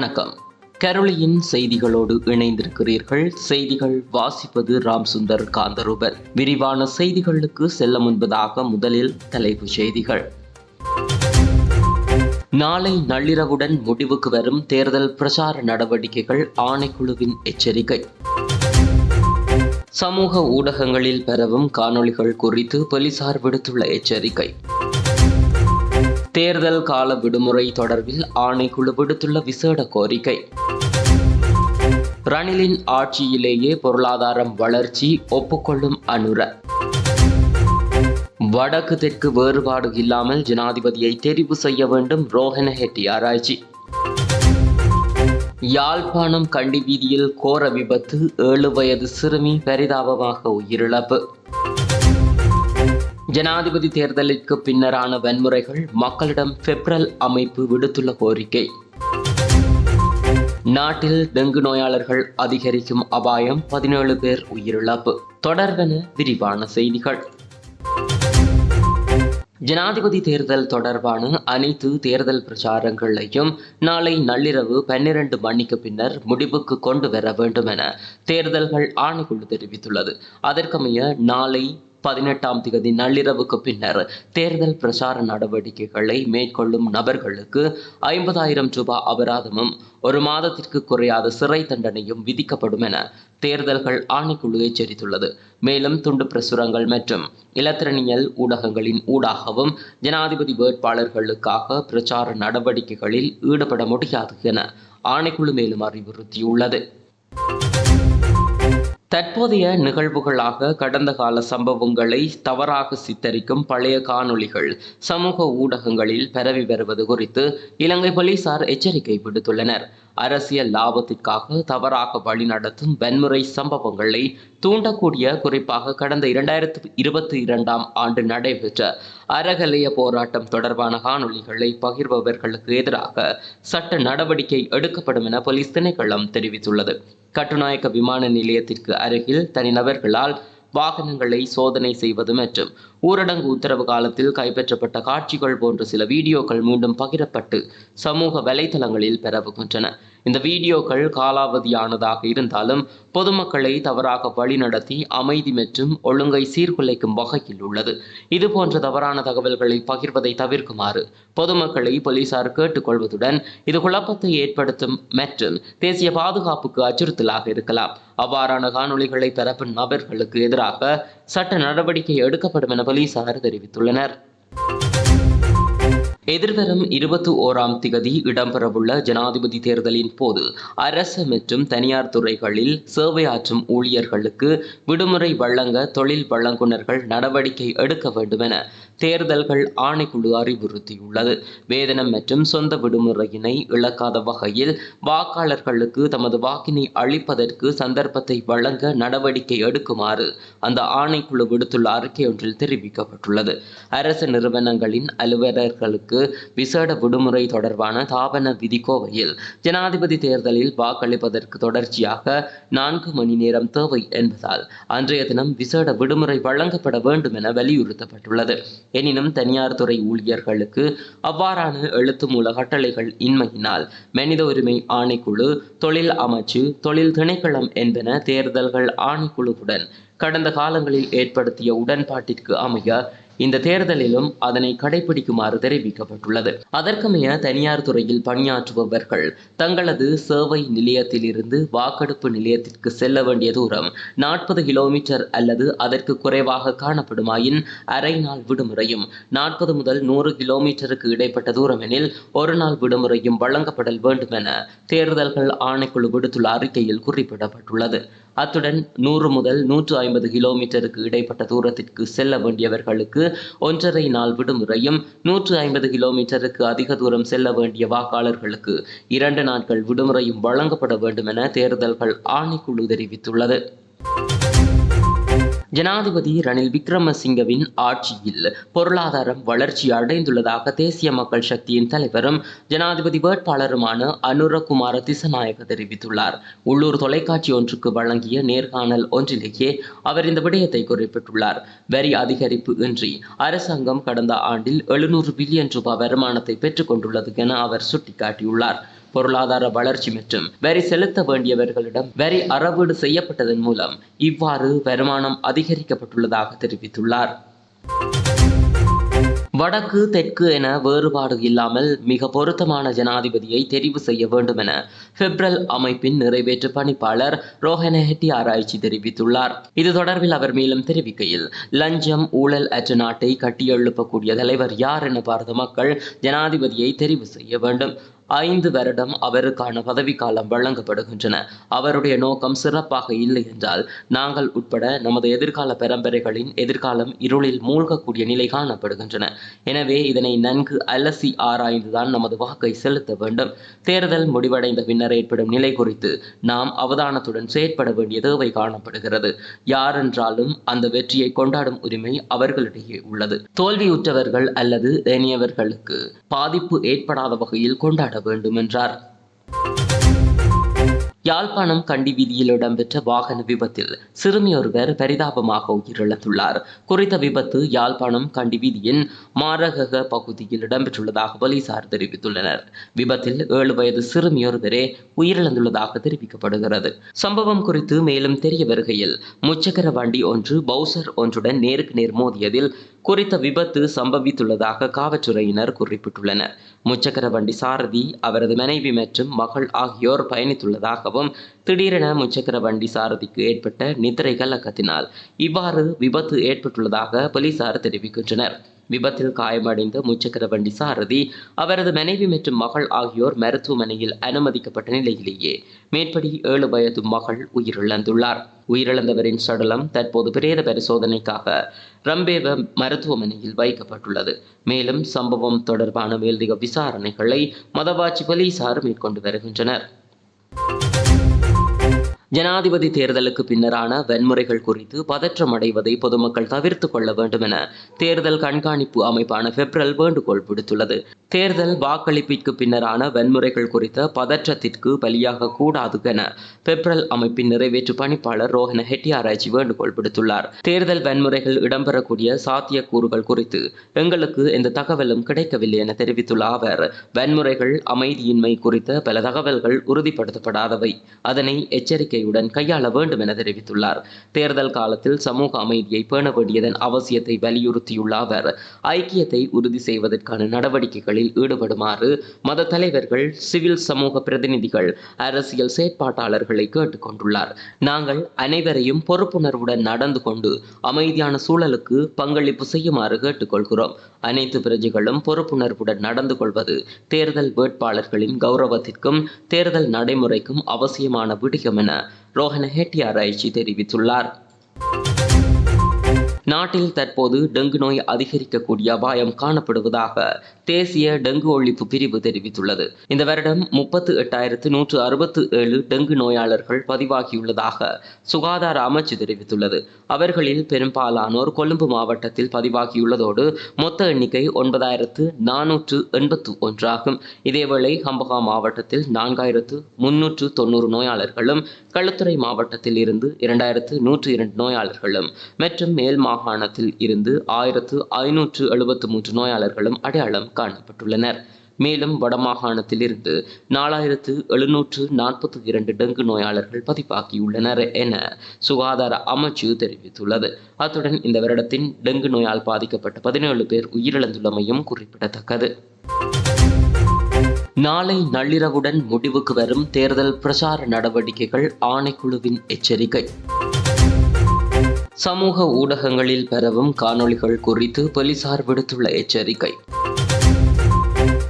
வணக்கம். கரோலியின் செய்திகளோடு இணைந்திருக்கிறீர்கள். செய்திகள் வாசிப்பது ராம் சுந்தர் காந்தரூபன். விரிவான செய்திகளுக்கு செல்ல முன்பதாக முதலில் தலைப்புச் செய்திகள். நாளை நள்ளிரவுடன் முடிவுக்கு வரும் தேர்தல் பிரச்சார நடவடிக்கைகள் ஆணைக்குழுவின் எச்சரிக்கை. சமூக ஊடகங்களில் பரவும் காணொளிகள் குறித்து போலீசார் விடுத்துள்ள எச்சரிக்கை. தேர்தல் கால விடுமுறை தொடர்பில் ஆணைக்குழு விடுத்துள்ள விசேட கோரிக்கை. ரணிலின் ஆட்சியிலேயே பொருளாதாரம் வளர்ச்சி ஒப்புக்கொள்ளும் அனுர. வடக்கு தெற்கு வேறுபாடு இல்லாமல் ஜனாதிபதியை தெரிவு செய்ய வேண்டும் ரோஹன ஹெட்டி ஆராய்ச்சி. யாழ்ப்பாணம் கண்டி வீதியில் கோர விபத்து ஏழு வயது சிறுமி பரிதாபமாக உயிரிழப்பு. ஜனாதிபதி தேர்தலுக்கு பின்னரான வன்முறைகள் மக்களிடம் பெப்ரல் அமைப்பு விடுத்துள்ள கோரிக்கை. நாட்டில் டெங்கு நோயாளர்கள் அதிகரிக்கும் அபாயம் பதினேழு பேர் உயிரிழப்பு. தொடர்பென விரிவான செய்திகள். ஜனாதிபதி தேர்தல் தொடர்பான அனைத்து தேர்தல் பிரச்சாரங்களையும் நாளை நள்ளிரவு பன்னிரண்டு மணிக்கு பின்னர் முடிவுக்கு கொண்டு வர வேண்டும் என தேர்தல்கள் ஆணைக்குழு தெரிவித்துள்ளது. அதற்கமைய நாளை பதினெட்டாம் திகதி நள்ளிரவுக்கு பின்னர் தேர்தல் பிரச்சார நடவடிக்கைகளை மேற்கொள்ளும் நபர்களுக்கு ஐம்பதாயிரம் ரூபாய் அபராதமும் ஒரு மாதத்திற்கு குறையாத சிறை தண்டனையும் விதிக்கப்படும் என தேர்தல்கள் ஆணைக்குழு எச்சரித்துள்ளது. மேலும் துண்டு பிரசுரங்கள் மற்றும் இலத்திரனியல் ஊடகங்களின் ஊடாகவும் ஜனாதிபதி வேட்பாளர்களுக்காக பிரச்சார நடவடிக்கைகளில் ஈடுபட முடியாது என ஆணைக்குழு மேலும் அறிவுறுத்தியுள்ளது. தற்போதைய நிகழ்வுகளாக கடந்த கால சம்பவங்களை தவறாக சித்தரிக்கும் பழைய காணொளிகள் சமூக ஊடகங்களில் பரவி வருவது குறித்து இலங்கை போலீசார் எச்சரிக்கை விடுத்துள்ளனர். அரசியல் லாபத்திற்காக தவறாக வழிநடத்தும் வன்முறை சம்பவங்களை தூண்டக்கூடிய குறிப்பாக கடந்த இரண்டாயிரத்து இருபத்தி இரண்டாம் ஆண்டு நடைபெற்ற அறகலைய போராட்டம் தொடர்பான காணொளிகளை பகிர்பவர்களுக்கு எதிராக சட்ட நடவடிக்கை எடுக்கப்படும் என போலீஸ் திணைக்களம் தெரிவித்துள்ளது. கட்டுநாயக்க விமான நிலையத்திற்கு அருகில் தனிநபர்களால் வாகனங்களை சோதனை செய்வது மற்றும் ஊரடங்கு உத்தரவு காலத்தில் கைப்பற்றப்பட்ட காட்சிகள் போன்ற சில வீடியோக்கள் மீண்டும் பகிரப்பட்டு சமூக வலைதளங்களில் பெறவுகின்றன இந்த வீடியோக்கள் காலாவதியானதாக இருந்தாலும் பொதுமக்களை தவறாக வழிநடத்தி அமைதி மற்றும் ஒழுங்கை சீர்குலைக்கும் வகையில் உள்ளது. இது போன்ற தவறான தகவல்களை பகிர்வதை தவிர்க்குமாறு பொதுமக்களை போலீசார் கேட்டுக்கொள்வதுடன் இது குழப்பத்தை ஏற்படுத்தும் மற்றும் தேசிய பாதுகாப்புக்கு அச்சுறுத்தலாக இருக்கலாம். அவ்வாறான காணொளிகளை பரப்பும் நபர்களுக்கு எதிராக சட்ட நடவடிக்கை எடுக்கப்படும் என போலீசார் தெரிவித்துள்ளனர். எதிர்வரும் இருபத்தி ஓராம் திகதி இடம்பெறவுள்ள ஜனாதிபதி தேர்தலின் போது அரசு மற்றும் தனியார் துறைகளில் சேவையாற்றும் ஊழியர்களுக்கு விடுமுறை வழங்க தொழில் வழங்குனர்கள் நடவடிக்கை எடுக்க வேண்டும் என தேர்தல்கள் ஆணைக்குழு அறிவுறுத்தியுள்ளது. வேதனம் மற்றும் சொந்த விடுமுறையினை இழக்காத வகையில் வாக்காளர்களுக்கு தமது வாக்கினை அளிப்பதற்கு சந்தர்ப்பத்தை வழங்க நடவடிக்கை எடுக்குமாறு அந்த ஆணைக்குழு விடுத்துள்ள அறிக்கை ஒன்றில் தெரிவிக்கப்பட்டுள்ளது. அரசு நிறுவனங்களின் அலுவலர்களுக்கு விசேட விடுமுறை தொடர்பான தாபன விதிக்கோவையில் ஜனாதிபதி தேர்தலில் வாக்களிப்பதற்கு தொடர்ச்சியாக நான்கு மணி நேரம் தேவை என்பதால் அன்றைய தினம் விசேட விடுமுறை வழங்கப்பட வேண்டும் என வலியுறுத்தப்பட்டுள்ளது. எனினும் தனியார் துறை ஊழியர்களுக்கு அவ்வாறான எழுத்து மூல கட்டளைகள் இன்மையினால் மனித உரிமை ஆணைக்குழு தொழில் அமைச்சு தொழில் திணைக்களம் என்பன தேர்தல்கள் ஆணைக்குழுவுடன் கடந்த காலங்களில் ஏற்படுத்திய உடன்பாட்டிற்கு அமைய இந்த தேர்தலிலும் அதனை கடைபிடிக்குமாறு தெரிவிக்கப்பட்டுள்ளது. அதற்கமைய தனியார் துறையில் பணியாற்றுபவர்கள் தங்களது சேவை நிலையத்திலிருந்து வாக்கெடுப்பு நிலையத்திற்கு செல்ல வேண்டிய தூரம் நாற்பது கிலோமீட்டர் அல்லது அதற்கு குறைவாக காணப்படுமாயின் அரை நாள் விடுமுறையும் நாற்பது முதல் நூறு கிலோமீட்டருக்கு இடைப்பட்ட தூரம் எனில் ஒரு நாள் விடுமுறையும் வழங்கப்படல் வேண்டும் என தேர்தல்கள் ஆணைக்குழு விடுத்துள்ள அறிக்கையில் குறிப்பிடப்பட்டுள்ளது. அத்துடன் நூறு முதல் நூற்று ஐம்பது கிலோமீட்டருக்கு இடைப்பட்ட தூரத்திற்கு செல்ல வேண்டியவர்களுக்கு ஒன்றரை நாள் விடுமுறையும் நூற்று ஐம்பது கிலோமீட்டருக்கு அதிக தூரம் செல்ல வேண்டிய வாக்காளர்களுக்கு இரண்டு நாட்கள் விடுமுறையும் வழங்கப்பட வேண்டும் என தேர்தல்கள் ஆணைக்குழு தெரிவித்துள்ளது. ஜனாதிபதி ரணில் விக்ரமசிங்கவின் ஆட்சியில் பொருளாதாரம் வளர்ச்சி அடைந்துள்ளதாக தேசிய மக்கள் சக்தியின் தலைவரும் ஜனாதிபதி வேட்பாளருமான அனுரகுமார திசநாயக தெரிவித்துள்ளார். உள்ளூர் தொலைக்காட்சி ஒன்றுக்கு வழங்கிய நேர்காணல் ஒன்றிலேயே அவர் இந்த விடயத்தை குறிப்பிட்டுள்ளார். வரி அதிகரிப்பு இன்றி அரசாங்கம் கடந்த ஆண்டில் எழுநூறு பில்லியன் ரூபாய் வருமானத்தை பெற்றுக் கொண்டுள்ளது என அவர் சுட்டிக்காட்டியுள்ளார். பொருளாதார வளர்ச்சி மற்றும் வரி செலுத்த வேண்டியவர்களிடம் வரி அறவீடு செய்யப்பட்டதன் மூலம் இவ்வாறு வருமானம் அதிகரிக்கப்பட்டுள்ளதாக தெரிவித்துள்ளார். வடக்கு தெற்கு என வேறுபாடு இல்லாமல் மிக பொருத்தமான ஜனாதிபதியை தெரிவு செய்ய வேண்டும் என பெப்ரல் அமைப்பின் நிறைவேற்று பணிப்பாளர் ரோஹனஹெட்டி ஆராய்ச்சி தெரிவித்துள்ளார். இது தொடர்பில் அவர் மேலும் தெரிவிக்கையில் லஞ்சம் ஊழல் அற்ற நாட்டை கட்டியெழுப்பக்கூடிய தலைவர் யார் என பார்த்த மக்கள் ஜனாதிபதியை தெரிவு செய்ய வேண்டும். ஐந்து வருடம் அவருக்கான பதவிக்காலம் வழங்கப்படுகின்றன. அவருடைய நோக்கம் சிறப்பாக இல்லை என்றால் நாங்கள் உட்பட நமது எதிர்கால பரம்பரைகளின் எதிர்காலம் இருளில் மூழ்கக்கூடிய நிலை காணப்படுகின்றன. எனவே இதனை நன்கு அலசி ஆராய்ந்துதான் நமது வாக்கை செலுத்த வேண்டும். தேர்தல் முடிவடைந்த பின்னர் ஏற்படும் நிலை குறித்து நாம் அவதானத்துடன் செயற்பட வேண்டிய தேவை காணப்படுகிறது. யாரென்றாலும் அந்த வெற்றியை கொண்டாடும் உரிமை அவர்களிடையே உள்ளது. தோல்வியுற்றவர்கள் அல்லது ஏனையவர்களுக்கு பாதிப்பு ஏற்படாத வகையில் கொண்டாட வேண்டும் என்றார் யாழ்ப்பாணம் கண்டி வீதியில் இடம்பெற்ற வாகன விபத்தில் சிறுமி ஒருவர் பரிதாபமாக உயிரிழந்துள்ளார். குறித்த விபத்து யாழ்ப்பாணம் கண்டி வீதியின் மாரகக பகுதியில் இடம்பெற்றுள்ளதாக போலீசார் தெரிவித்துள்ளனர். விபத்தில் ஏழு வயது சிறுமி ஒருவரே உயிரிழந்துள்ளதாக தெரிவிக்கப்படுகிறது. சம்பவம் குறித்து மேலும் தெரிய வருகையில் முச்சக்கர வண்டி ஒன்று பவுசர் ஒன்றுடன் நேருக்கு நேர் மோதியதில் குறித்த விபத்து சம்பவித்துள்ளதாக காவல்துறையினர் குறிப்பிட்டுள்ளனர். முச்சக்கர வண்டி சாரதி அவரது மனைவி மற்றும் மகள் ஆகியோர் பயணித்துள்ளதாகவும் திடீரென முச்சக்கர வண்டி சாரதிக்கு ஏற்பட்ட நித்திரை கலக்கத்தினால் இவ்வாறு விபத்து ஏற்பட்டுள்ளதாக போலீசார் தெரிவிக்கின்றனர். விபத்தில் காயமடைந்த முச்சக்கர வண்டி சாரதி அவரது மனைவி மற்றும் மகள் ஆகியோர் மருத்துவமனையில் அனுமதிக்கப்பட்ட நிலையிலேயே. மேற்படி ஏழு வயது மகள் உயிரிழந்துள்ளார். உயிரிழந்தவரின் சடலம் தற்போது பிரேத பரிசோதனைக்காக ரம்பேவ மருத்துவமனையில் வைக்கப்பட்டுள்ளது. மேலும் சம்பவம் தொடர்பான மேலதிக விசாரணைகளை மதவாச்சி போலீசார் மேற்கொண்டு வருகின்றனர். ஜனாதிபதி தேர்தலுக்கு பின்னரான வன்முறைகள் குறித்து பதற்றம் அடைவதை பொதுமக்கள் தவிர்த்து கொள்ள வேண்டும் என தேர்தல் கண்காணிப்பு அமைப்பான பெப்ரல் வேண்டுகோள் விடுத்துள்ளது. தேர்தல் வாக்களிப்பிற்கு பின்னரான வன்முறைகள் குறித்த பதற்றத்திற்கு பலியாக கூடாது என பெப்ரல் அமைப்பின் நிறைவேற்று பணிப்பாளர் ரோஹன ஹெட்டியாராய்ச்சி வேண்டுகோள் விடுத்துள்ளார். தேர்தல் வன்முறைகள் இடம்பெறக்கூடிய சாத்தியக்கூறுகள் குறித்து எங்களுக்கு எந்த தகவலும் கிடைக்கவில்லை என தெரிவித்துள்ள அவர் வன்முறைகள் அமைதியின்மை குறித்த பல தகவல்கள் உறுதிப்படுத்தப்படாதவை. அதனை எச்சரிக்கை எச்சரிக்கையுடன் கையாள வேண்டும் என தெரிவித்துள்ளார். தேர்தல் காலத்தில் சமூக அமைதியை பேண வேண்டியதன் அவசியத்தை வலியுறுத்தியுள்ள அவர் ஐக்கியத்தை உறுதி செய்வதற்கான நடவடிக்கைகளில் ஈடுபடுமாறு மத தலைவர்கள் சிவில் சமூக பிரதிநிதிகள் அரசியல் செயற்பாட்டாளர்களை கேட்டுக்கொண்டுள்ளார் நாங்கள் அனைவரையும் பொறுப்புணர்வுடன் நடந்து கொண்டு அமைதியான சூழலுக்கு பங்களிப்பு செய்யுமாறு கேட்டுக்கொள்கிறோம் அனைத்து பிரஜைகளும் பொறுப்புணர்வுடன் நடந்து கொள்வது தேர்தல் வேட்பாளர்களின் கௌரவத்திற்கும் தேர்தல் நடைமுறைக்கும் அவசியமான விடயம் என ரோஹன ஹெட்டியாராய்ச்சி தெரிவித்துள்ளார். நாட்டில் தற்போது டெங்கு நோய் அதிகரிக்கக்கூடிய அபாயம் காணப்படுவதாக தேசிய டெங்கு ஒழிப்பு பிரிவு தெரிவித்துள்ளது. இந்த வருடம் முப்பத்து எட்டாயிரத்து நூற்று அறுபத்து ஏழு டெங்கு நோயாளர்கள் பதிவாகியுள்ளதாக சுகாதார அமைச்சு தெரிவித்துள்ளது. அவர்களில் பெரும்பாலானோர் கொழும்பு மாவட்டத்தில் பதிவாகியுள்ளதோடு மொத்த எண்ணிக்கை ஒன்பதாயிரத்து நானூற்று எண்பத்து ஒன்றாகும் இதேவேளை ஹம்பகா மாவட்டத்தில் நான்காயிரத்து முன்னூற்று தொன்னூறு நோயாளர்களும் களுத்துறை மாவட்டத்தில் இருந்து இரண்டாயிரத்து நூற்று இரண்டு நோயாளர்களும் மற்றும் மேல் மாகாணத்தில் இருந்து ஆயிரத்து ஐநூற்று எழுபத்து மூன்று நோயாளர்களும் அடையாளம் காணப்பட்டுள்ளனர். மேலும் வடமாகாணத்தில் இருந்து நாலாயிரத்து எழுநூற்று நாற்பத்தி இரண்டு டெங்கு நோயாளர்கள் பதிவாகியுள்ளனர் என சுகாதார அமைச்சு தெரிவித்துள்ளது. அத்துடன் இந்த வருடத்தின் டெங்கு நோயால் பாதிக்கப்பட்ட பதினேழு பேர் உயிரிழந்துள்ளமையும் குறிப்பிடத்தக்கது. நாளை நள்ளிரவுடன் முடிவுக்கு வரும் தேர்தல் பிரச்சார நடவடிக்கைகள் ஆணைக்குழுவின் எச்சரிக்கை. சமூக ஊடகங்களில் பரவும் காணொளிகள் குறித்து போலீசார் விடுத்துள்ள எச்சரிக்கை.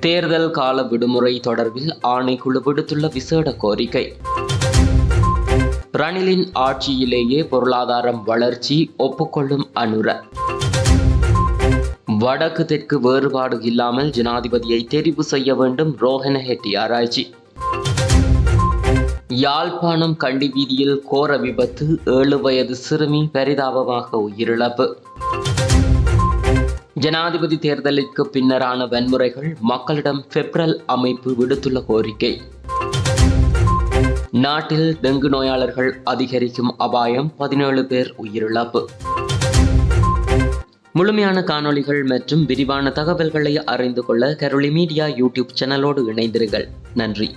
தேர்தல் கால விடுமுறை தொடர்பில் ஆணைக்குழு விடுத்துள்ள விசேட கோரிக்கை. ரணிலின் ஆட்சியிலேயே பொருளாதாரம் வளர்ச்சி ஒப்புக்கொள்ளும் அனுர. வடக்கு தெற்கு வேறுபாடு இல்லாமல் ஜனாதிபதியை தெரிவு செய்ய வேண்டும் ரோஹன ஹெட்டி ஆராய்ச்சி. யாழ்ப்பாணம் கண்டி வீதியில் கோர விபத்து ஏழு வயது சிறுமி பரிதாபமாக உயிரிழப்பு. ஜனாதிபதி தேர்தலுக்கு பின்னரான வன்முறைகள் மக்களிடம் பெப்ரல் அமைப்பு விடுத்துள்ள கோரிக்கை. நாட்டில் டெங்கு நோயாளர்கள் அதிகரிக்கும் அபாயம் பதினேழு பேர் உயிரிழப்பு. முழுமையான காணொளிகள் மற்றும் விரிவான தகவல்களை அறிந்து கொள்ள கரோலி மீடியா யூடியூப் சேனலோடு இணைந்திருங்கள். நன்றி.